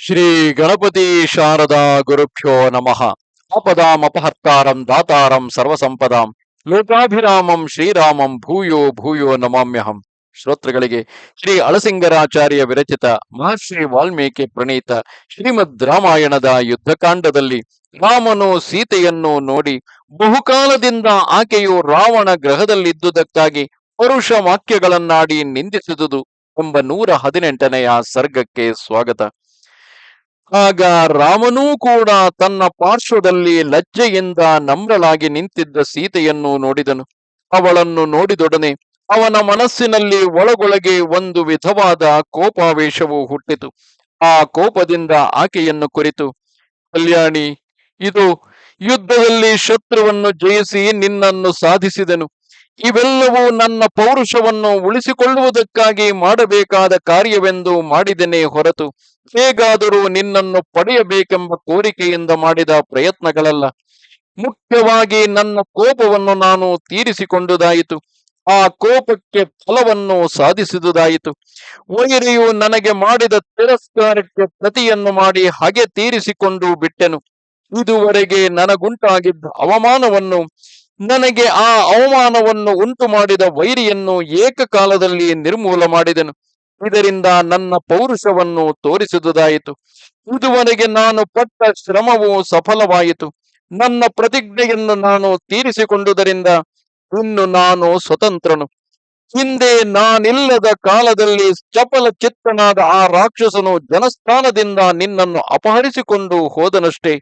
ಶ್ರೀ ಗಣಪತಿ ಶಾರದಾ ಗುರುಭ್ಯೋ ನಮಃ. ಆಪದಾಮಪಹರ್ತಾರಂ ದಾತಾರಂ ಸರ್ವಸಂಪದಾಂ. ಲೋಕಾಭಿರಾಮಂ ಶ್ರೀರಾಮಂ ಭೂಯೋ ಭೂಯೋ ನಮಾಮ್ಯಹಂ. ಶ್ರೋತೃಗಳಿಗೆ ಶ್ರೀ ಅಳಸಿಂಗರಾಚಾರ್ಯ ವಿರಚಿತ ಮಹರ್ಷಿ ವಾಲ್ಮೀಕಿ ಪ್ರಣೀತ ಶ್ರೀಮದ್ ರಾಮಾಯಣದ ಯುದ್ಧಕಾಂಡದಲ್ಲಿ ರಾಮನು ಸೀತೆಯನ್ನು ನೋಡಿ ಬಹುಕಾಲದಿಂದ ಆಕೆಯು ರಾವಣ ಗ್ರಹದಲ್ಲಿದ್ದುದಕ್ಕಾಗಿ ಪರುಷ ವಾಕ್ಯಗಳನ್ನಾಡಿ ನಿಂದಿಸಿದುದು ಎಂಬ ನೂರ ಹದಿನೆಂಟನೆಯ ಸರ್ಗಕ್ಕೆ ಸ್ವಾಗತ. ಆಗ ರಾಮನೂ ಕೂಡ ತನ್ನ ಪಾರ್ಶ್ವದಲ್ಲಿ ಲಜ್ಜೆಯಿಂದ ನಮ್ರಳಾಗಿ ನಿಂತಿದ್ದ ಸೀತೆಯನ್ನು ನೋಡಿದನು. ಅವಳನ್ನು ನೋಡಿದೊಡನೆ ಅವನ ಮನಸ್ಸಿನಲ್ಲಿ ಒಳಗೊಳಗೆ ಒಂದು ವಿಧವಾದ ಕೋಪಾವೇಶವು ಹುಟ್ಟಿತು. ಆ ಕೋಪದಿಂದ ಆಕೆಯನ್ನು ಕುರಿತು. ಕಲ್ಯಾಣಿ, ಇದು ಯುದ್ಧದಲ್ಲಿ ಶತ್ರುವನ್ನು ಜಯಿಸಿ ನಿನ್ನನ್ನು ಸಾಧಿಸಿದನು. ಇವೆಲ್ಲವೂ ನನ್ನ ಪೌರುಷವನ್ನು ಉಳಿಸಿಕೊಳ್ಳುವುದಕ್ಕಾಗಿ ಮಾಡಬೇಕಾದ ಕಾರ್ಯವೆಂದು ಮಾಡಿದೆನೇ ಹೊರತು ಹೇಗಾದರೂ ನಿನ್ನನ್ನು ಪಡೆಯಬೇಕೆಂಬ ಕೋರಿಕೆಯಿಂದ ಮಾಡಿದ ಪ್ರಯತ್ನಗಳಲ್ಲ. ಮುಖ್ಯವಾಗಿ ನನ್ನ ಕೋಪವನ್ನು ನಾನು ತೀರಿಸಿಕೊಂಡುದಾಯಿತು. ಆ ಕೋಪಕ್ಕೆ ಫಲವನ್ನು ಸಾಧಿಸಿದುದಾಯಿತು. ವೈರಿಯು ನನಗೆ ಮಾಡಿದ ತಿರಸ್ಕಾರಕ್ಕೆ ಪ್ರತಿಯನ್ನು ಮಾಡಿ ಹಾಗೆ ತೀರಿಸಿಕೊಂಡು ಬಿಟ್ಟೆನು. ಇದುವರೆಗೆ ನನಗುಂಟಾಗಿದ್ದ ಅವಮಾನವನ್ನು ನನಗೆ ಆ ಅವಮಾನವನ್ನು ಉಂಟು ಮಾಡಿದ ವೈರಿಯನ್ನು ಏಕಕಾಲದಲ್ಲಿ ನಿರ್ಮೂಲ ಮಾಡಿದನು. ಇದರಿಂದ ನನ್ನ ಪೌರುಷವನ್ನು ತೋರಿಸಿದುದಾಯಿತು. ಇದುವರೆಗೆ ನಾನು ಪಟ್ಟ ಶ್ರಮವು ಸಫಲವಾಯಿತು. ನನ್ನ ಪ್ರತಿಜ್ಞೆಯನ್ನು ನಾನು ತೀರಿಸಿಕೊಂಡುದರಿಂದ ಇನ್ನು ನಾನು ಸ್ವತಂತ್ರನು. ಹಿಂದೆ ನಾನಿಲ್ಲದ ಕಾಲದಲ್ಲಿ ಚಪಲ ಚಿತ್ತನಾದ ಆ ರಾಕ್ಷಸನು ಜನಸ್ಥಾನದಿಂದ ನಿನ್ನನ್ನು ಅಪಹರಿಸಿಕೊಂಡು ಹೋದನಷ್ಟೇ.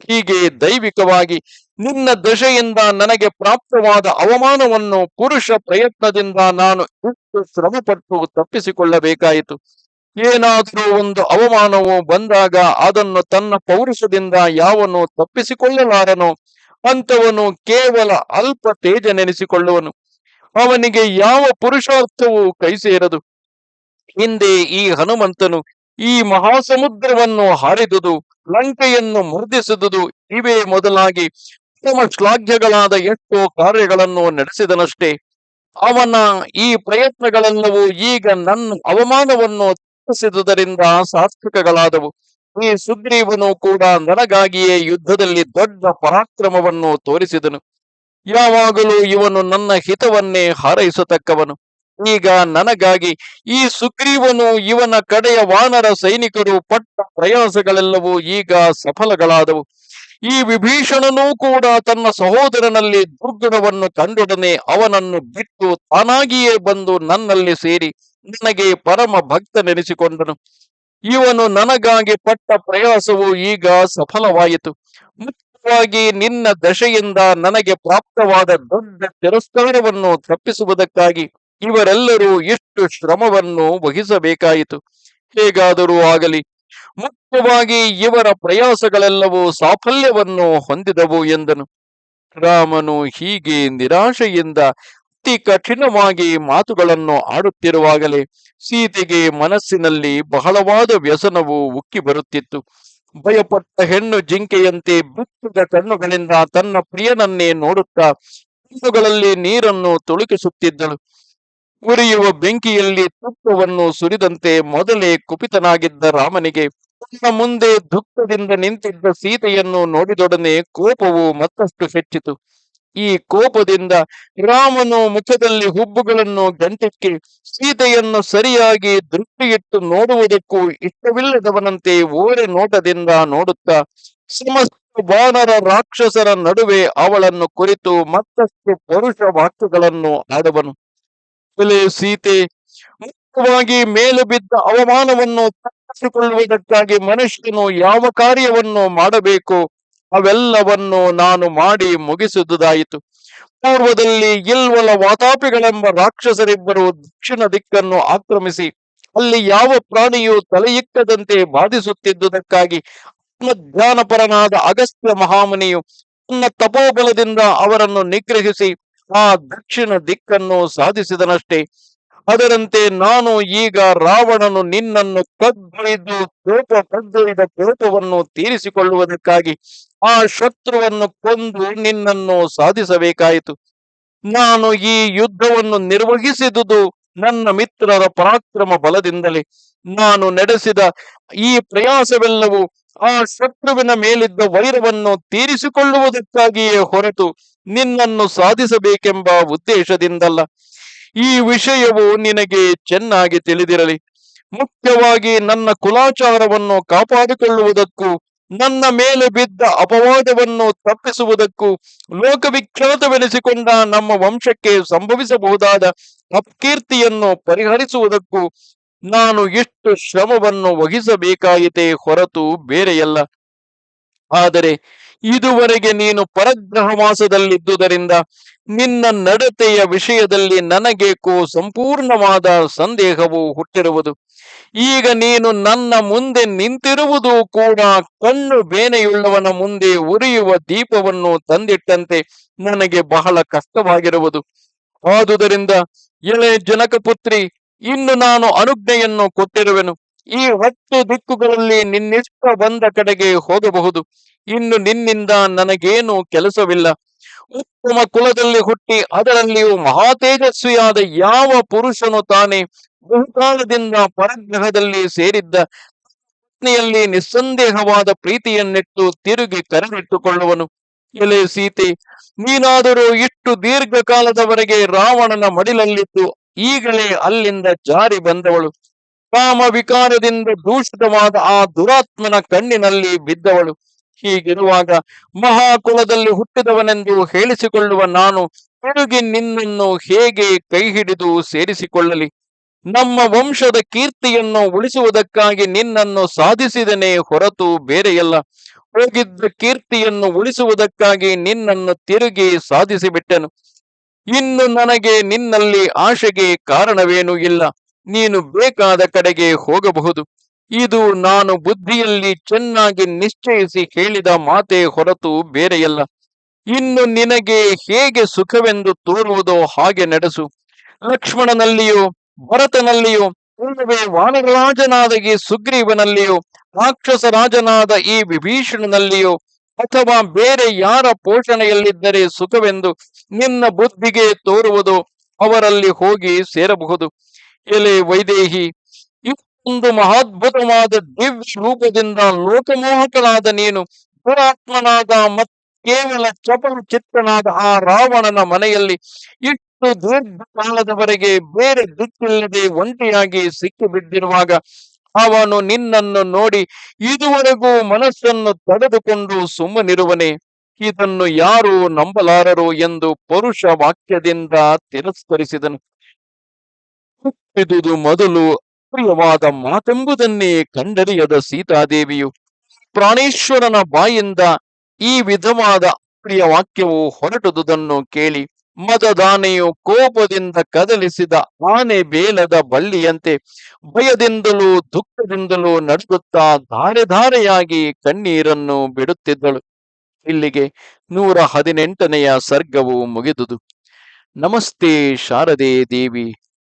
ಹೀಗೆ ದೈವಿಕವಾಗಿ ನಿನ್ನ ದಶೆಯಿಂದ ನನಗೆ ಪ್ರಾಪ್ತವಾದ ಅವಮಾನವನ್ನು ಪುರುಷ ಪ್ರಯತ್ನದಿಂದ ನಾನು ಇಷ್ಟು ಶ್ರಮಪಟ್ಟು ತಪ್ಪಿಸಿಕೊಳ್ಳಬೇಕಾಯಿತು. ಏನಾದರೂ ಒಂದು ಅವಮಾನವು ಬಂದಾಗ ಅದನ್ನು ತನ್ನ ಪೌರುಷದಿಂದ ಯಾವನು ತಪ್ಪಿಸಿಕೊಳ್ಳಲಾರನೋ ಅಂತವನು ಕೇವಲ ಅಲ್ಪ ತೇಜ ನೆನೆಸಿಕೊಳ್ಳುವನು ಅವನಿಗೆ ಯಾವ ಪುರುಷಾರ್ಥವೂ ಕೈ ಸೇರದು ಹಿಂದೆ ಈ ಹನುಮಂತನು ಈ ಮಹಾಸಮುದ್ರವನ್ನು ಹಾರಿದುದು ಲಂಕೆಯನ್ನು ಮರ್ದಿಸಿದುದು ಇವೇ ಮೊದಲಾಗಿ. ಉತ್ತಮ ಶ್ಲಾಘ್ಯಗಳಾದ ಎಷ್ಟೋ ಕಾರ್ಯಗಳನ್ನು ನಡೆಸಿದನಷ್ಟೇ. ಅವನ ಈ ಪ್ರಯತ್ನಗಳೆಲ್ಲವೂ ಈಗ ನನ್ನ ಅವಮಾನವನ್ನು ತಪ್ಪಿಸಿದುದರಿಂದ ಸಾರ್ಥಕಗಳಾದವು. ಈ ಸುಗ್ರೀವನು ಕೂಡ ನನಗಾಗಿಯೇ ಯುದ್ಧದಲ್ಲಿ ದೊಡ್ಡ ಪರಾಕ್ರಮವನ್ನು ತೋರಿಸಿದನು. ಯಾವಾಗಲೂ ಇವನು ನನ್ನ ಹಿತವನ್ನೇ ಹಾರೈಸತಕ್ಕವನು. ಈಗ ನನಗಾಗಿ ಈ ಸುಗ್ರೀವನು ಇವನ ಕಡೆಯ ವಾನರ ಸೈನಿಕರು ಪಟ್ಟ ಪ್ರಯಾಸಗಳೆಲ್ಲವೂ ಈಗ ಸಫಲಗಳಾದವು. ಈ ವಿಭೀಷಣನೂ ಕೂಡ ತನ್ನ ಸಹೋದರನಲ್ಲಿ ದುರ್ಗುಣವನ್ನು ಕಂಡೊಡನೆ ಅವನನ್ನು ಬಿಟ್ಟು ತಾನಾಗಿಯೇ ಬಂದು ನನ್ನಲ್ಲಿ ಸೇರಿ ನನಗೆ ಪರಮ ಭಕ್ತನೆನಿಸಿಕೊಂಡನು. ಇವನು ನನಗಾಗಿ ಪಟ್ಟ ಪ್ರಯಾಸವು ಈಗ ಸಫಲವಾಯಿತು. ಮುಖ್ಯವಾಗಿ ನಿನ್ನ ದಶೆಯಿಂದ ನನಗೆ ಪ್ರಾಪ್ತವಾದ ದೊಡ್ಡ ತಿರಸ್ಕಾರವನ್ನು ತಪ್ಪಿಸುವುದಕ್ಕಾಗಿ ಇವರೆಲ್ಲರೂ ಎಷ್ಟು ಶ್ರಮವನ್ನು ವಹಿಸಬೇಕಾಯಿತು? ಹೇಗಾದರೂ ಆಗಲಿ, ಮುಖ್ಯವಾಗಿ ಇವರ ಪ್ರಯಾಸಗಳೆಲ್ಲವೂ ಸಾಫಲ್ಯವನ್ನು ಹೊಂದಿದವು ಎಂದನು. ರಾಮನು ಹೀಗೆ ನಿರಾಶೆಯಿಂದ ಅತಿ ಕಠಿಣವಾಗಿ ಮಾತುಗಳನ್ನು ಆಡುತ್ತಿರುವಾಗಲೇ ಸೀತೆಗೆ ಮನಸ್ಸಿನಲ್ಲಿ ಬಹಳವಾದ ವ್ಯಸನವು ಉಕ್ಕಿ ಬರುತ್ತಿತ್ತು. ಭಯಪಟ್ಟ ಹೆಣ್ಣು ಜಿಂಕೆಯಂತೆ ಬಿತ್ತಿದ ಕಣ್ಣುಗಳಿಂದ ತನ್ನ ಪ್ರಿಯನನ್ನೇ ನೋಡುತ್ತಾ ಕಣ್ಣುಗಳಲ್ಲಿ ನೀರನ್ನು ತುಳುಕಿಸುತ್ತಿದ್ದಳು. ಉರಿಯುವ ಬೆಂಕಿಯಲ್ಲಿ ತುಪ್ಪವನ್ನು ಸುರಿದಂತೆ ಮೊದಲೇ ಕುಪಿತನಾಗಿದ್ದ ರಾಮನಿಗೆ, ತನ್ನ ಮುಂದೆ ದುಃಖದಿಂದ ನಿಂತಿದ್ದ ಸೀತೆಯನ್ನು ನೋಡಿದೊಡನೆ ಕೋಪವು ಮತ್ತಷ್ಟು ಹೆಚ್ಚಿತು. ಈ ಕೋಪದಿಂದ ರಾಮನು ಮುಖದಲ್ಲಿ ಹುಬ್ಬುಗಳನ್ನು ಗಂಟಿಕ್ಕಿ ಸೀತೆಯನ್ನು ಸರಿಯಾಗಿ ದೃಷ್ಟಿಯಿಟ್ಟು ನೋಡುವುದಕ್ಕೂ ಇಷ್ಟವಿಲ್ಲದವನಂತೆ ಓರೆ ನೋಟದಿಂದ ನೋಡುತ್ತಾ ಸಮಸ್ತ ಬಾನರ ರಾಕ್ಷಸರ ನಡುವೆ ಅವಳನ್ನು ಕುರಿತು ಮತ್ತಷ್ಟು ಪರುಷ ವಾಕ್ಯಗಳನ್ನು ಆಡುವನು ಎಲೆ ಸೀತೆ ಮುಖ್ಯವಾಗಿ ಮೇಲು ಬಿದ್ದ ಅವಮಾನವನ್ನು ತಪ್ಪಿಸಿಕೊಳ್ಳುವುದಕ್ಕಾಗಿ ಮನುಷ್ಯನು ಯಾವ ಕಾರ್ಯವನ್ನು ಮಾಡಬೇಕು, ಅವೆಲ್ಲವನ್ನು ನಾನು ಮಾಡಿ ಮುಗಿಸುವುದಾಯಿತು ಪೂರ್ವದಲ್ಲಿ ಇಲ್ವಲ ವಾತಾಪಿಗಳೆಂಬ ರಾಕ್ಷಸರಿಬ್ಬರು ದಕ್ಷಿಣ ದಿಕ್ಕನ್ನು ಆಕ್ರಮಿಸಿ, ಅಲ್ಲಿ ಯಾವ ಪ್ರಾಣಿಯು ತಲೆಯಿಕ್ಕದಂತೆ ಬಾಧಿಸುತ್ತಿದ್ದುದಕ್ಕಾಗಿ ಆತ್ಮಜ್ಞಾನಪರನಾದ ಅಗಸ್ತ್ಯ ಮಹಾಮುನಿಯು ತನ್ನ ತಪೋಬಲದಿಂದ ಅವರನ್ನು ನಿಗ್ರಹಿಸಿ ಆ ದಕ್ಷಿಣ ದಿಕ್ಕನ್ನು ಸಾಧಿಸಿದನಷ್ಟೇ. ಅದರಂತೆ ನಾನು ಈಗ ರಾವಣನು ನಿನ್ನನ್ನು ಕದ್ದೊಯ್ದು ಕೋಪ ಕದ್ದೊಯ್ದ ಕೋಪವನ್ನು ತೀರಿಸಿಕೊಳ್ಳುವುದಕ್ಕಾಗಿ ಆ ಶತ್ರುವನ್ನು ಕೊಂದು ನಿನ್ನನ್ನು ಸಾಧಿಸಬೇಕಾಯಿತು. ನಾನು ಈ ಯುದ್ಧವನ್ನು ನಿರ್ವಹಿಸಿದುದು ನನ್ನ ಮಿತ್ರರ ಪರಾಕ್ರಮ ಬಲದಿಂದಲೇ. ನಾನು ನಡೆಸಿದ ಈ ಪ್ರಯಾಸವೆಲ್ಲವೂ ಆ ಶತ್ರುವಿನ ಮೇಲಿದ್ದ ವೈರವನ್ನು ತೀರಿಸಿಕೊಳ್ಳುವುದಕ್ಕಾಗಿಯೇ ಹೊರತು ನಿನ್ನನ್ನು ಸಾಧಿಸಬೇಕೆಂಬ ಉದ್ದೇಶದಿಂದಲ್ಲ. ಈ ವಿಷಯವು ನಿನಗೆ ಚೆನ್ನಾಗಿ ತಿಳಿದಿರಲಿ. ಮುಖ್ಯವಾಗಿ ನನ್ನ ಕುಲಾಚಾರವನ್ನು ಕಾಪಾಡಿಕೊಳ್ಳುವುದಕ್ಕೂ, ನನ್ನ ಮೇಲೆ ಬಿದ್ದ ಅಪವಾದವನ್ನು ತಪ್ಪಿಸುವುದಕ್ಕೂ, ಲೋಕವಿಖ್ಯಾತವೆನಿಸಿಕೊಂಡ ನಮ್ಮ ವಂಶಕ್ಕೆ ಸಂಭವಿಸಬಹುದಾದ ಅಪಕೀರ್ತಿಯನ್ನು ಪರಿಹರಿಸುವುದಕ್ಕೂ ನಾನು ಎಷ್ಟು ಶ್ರಮವನ್ನು ವಹಿಸಬೇಕಾಯಿತೇ ಹೊರತು ಬೇರೆಯಲ್ಲ. ಆದರೆ ಇದುವರೆಗೆ ನೀನು ಪರಗ್ರಹ ಮಾಸದಲ್ಲಿದ್ದುದರಿಂದ ನಿನ್ನ ನಡತೆಯ ವಿಷಯದಲ್ಲಿ ನನಗೇಕೋ ಸಂಪೂರ್ಣವಾದ ಸಂದೇಹವು ಹುಟ್ಟಿರುವುದು. ಈಗ ನೀನು ನನ್ನ ಮುಂದೆ ನಿಂತಿರುವುದು ಕೂಡ ಕಣ್ಣು ಬೇನೆಯುಳ್ಳವನ ಮುಂದೆ ಉರಿಯುವ ದೀಪವನ್ನು ತಂದಿಟ್ಟಂತೆ ನನಗೆ ಬಹಳ ಕಷ್ಟವಾಗಿರುವುದು. ಆದುದರಿಂದ ಎಳೆ ಜನಕಪುತ್ರಿ, ಇನ್ನು ನಾನು ಅನುಜ್ಞೆಯನ್ನು ಕೊಟ್ಟಿರುವೆನು. ಈ ಹತ್ತು ದಿಕ್ಕುಗಳಲ್ಲಿ ನಿನ್ನಿಷ್ಟ ಬಂದ ಕಡೆಗೆ ಹೋಗಬಹುದು. ಇನ್ನು ನಿನ್ನಿಂದ ನನಗೇನು ಕೆಲಸವಿಲ್ಲ. ಉತ್ತಮ ಕುಲದಲ್ಲಿ ಹುಟ್ಟಿ ಅದರಲ್ಲಿಯೂ ಮಹಾತೇಜಸ್ವಿಯಾದ ಯಾವ ಪುರುಷನು ತಾನೇ ಬಹುಕಾಲದಿಂದ ಪರಗ್ರಹದಲ್ಲಿ ಸೇರಿದ್ದ ಪತ್ನಿಯಲ್ಲಿ ನಿಸ್ಸಂದೇಹವಾದ ಪ್ರೀತಿಯನ್ನಿಟ್ಟು ತಿರುಗಿ ಕರೆದಿಟ್ಟುಕೊಳ್ಳುವನು. ಎಲೆ ಸೀತೆ, ನೀನಾದರೂ ಇಷ್ಟು ದೀರ್ಘಕಾಲದವರೆಗೆ ರಾವಣನ ಮಡಿಲಲ್ಲಿದ್ದು ಈಗಲೇ ಅಲ್ಲಿಂದ ಜಾರಿ ಬಂದವಳು. ಕಾಮ ವಿಕಾರದಿಂದ ದೂಷಿತವಾದ ಆ ದುರಾತ್ಮನ ಕಣ್ಣಿನಲ್ಲಿ ಬಿದ್ದವಳು. ಹೀಗಿರುವಾಗ ಮಹಾಕುಲದಲ್ಲಿ ಹುಟ್ಟಿದವನೆಂದು ಹೇಳಿಸಿಕೊಳ್ಳುವ ನಾನು ತಿರುಗಿ ನಿನ್ನನ್ನು ಹೇಗೆ ಕೈ ಹಿಡಿದು ಸೇರಿಸಿಕೊಳ್ಳಲಿ? ನಮ್ಮ ವಂಶದ ಕೀರ್ತಿಯನ್ನು ಉಳಿಸುವುದಕ್ಕಾಗಿ ನಿನ್ನನ್ನು ಸಾಧಿಸಿದನೆ ಹೊರತು ಬೇರೆಯಲ್ಲ. ಹೋಗಿದ್ದ ಕೀರ್ತಿಯನ್ನು ಉಳಿಸುವುದಕ್ಕಾಗಿ ನಿನ್ನನ್ನು ತಿರುಗಿ ಸಾಧಿಸಿಬಿಟ್ಟನು. ಇನ್ನು ನನಗೆ ನಿನ್ನಲ್ಲಿ ಆಶೆಗೆ ಕಾರಣವೇನೂ ಇಲ್ಲ. ನೀನು ಬೇಕಾದ ಕಡೆಗೆ ಹೋಗಬಹುದು. ಇದು ನಾನು ಬುದ್ಧಿಯಲ್ಲಿ ಚೆನ್ನಾಗಿ ನಿಶ್ಚಯಿಸಿ ಹೇಳಿದ ಮಾತೆ ಹೊರತು ಬೇರೆಯಲ್ಲ. ಇನ್ನು ನಿನಗೆ ಹೇಗೆ ಸುಖವೆಂದು ತೋರುವುದೋ ಹಾಗೆ ನಡೆಸು. ಲಕ್ಷ್ಮಣನಲ್ಲಿಯೋ, ಭರತನಲ್ಲಿಯೋ, ಇಲ್ಲವೇ ವಾನರರಾಜನಾದ ಈ ಸುಗ್ರೀವನಲ್ಲಿಯೋ, ರಾಕ್ಷಸರಾಜನಾದ ಈ ವಿಭೀಷಣನಲ್ಲಿಯೋ, ಅಥವಾ ಬೇರೆ ಯಾರ ಪೋಷಣೆಯಲ್ಲಿದ್ದರೆ ಸುಖವೆಂದು ನಿನ್ನ ಬುದ್ಧಿಗೆ ತೋರುವುದು ಅವರಲ್ಲಿ ಹೋಗಿ ಸೇರಬಹುದು. ಎಲೆ ವೈದೇಹಿ. ಇಷ್ಟೊಂದು ಮಹಾದ್ಭುತವಾದ ದಿವ್ಯ ರೂಪದಿಂದ ಲೋಕಮೋಹಕನಾದ ನೀನು ದುರಾತ್ಮನಾದ ಮತ್ ಕೇವಲ ಚಪಲ ಚಿತ್ತನಾದ ಆ ರಾವಣನ ಮನೆಯಲ್ಲಿ ಇಷ್ಟು ದೀರ್ಘ ಕಾಲದವರೆಗೆ ಬೇರೆ ದಿಕ್ಕಿಲ್ಲದೆ ಒಂಟಿಯಾಗಿ ಸಿಕ್ಕಿ ಬಿದ್ದಿರುವಾಗ ಅವನು ನಿನ್ನನ್ನು ನೋಡಿ ಇದುವರೆಗೂ ಮನಸ್ಸನ್ನು ತಡೆದುಕೊಂಡು ಸುಮ್ಮನಿರುವನೆ. ಇದನ್ನು ಯಾರು ನಂಬಲಾರರು ಎಂದು ಪುರುಷ ವಾಕ್ಯದಿಂದ ತಿರಸ್ಕರಿಸಿದನು. ಹುಟ್ಟಿದುದು ಮೊದಲು ಪ್ರಿಯವಾದ ಮಾತೆಂಬುದನ್ನೇ ಕಂಡರಿಯದ ಸೀತಾದೇವಿಯು ಪ್ರಾಣೇಶ್ವರನ ಬಾಯಿಂದ ಈ ವಿಧವಾದ ಪ್ರಿಯ ವಾಕ್ಯವು ಹೊರಟುದುದನ್ನು ಕೇಳಿ ಮದದಾನೆಯು ಕೋಪದಿಂದ ಕದಲಿಸಿದ ಆನೆ ಬೇಲದ ಬಳ್ಳಿಯಂತೆ ಭಯದಿಂದಲೂ ದುಃಖದಿಂದಲೂ ನಡೆಸುತ್ತಾ ಧಾರೆ ಧಾರೆಯಾಗಿ ಕಣ್ಣೀರನ್ನು ಬಿಡುತ್ತಿದ್ದಳು. ಇಲ್ಲಿಗೆ ನೂರ ಹದಿನೆಂಟನೆಯ ಸರ್ಗವು ಮುಗಿದುದು. ನಮಸ್ತೆ ಶಾರದೆ ದೇವಿ.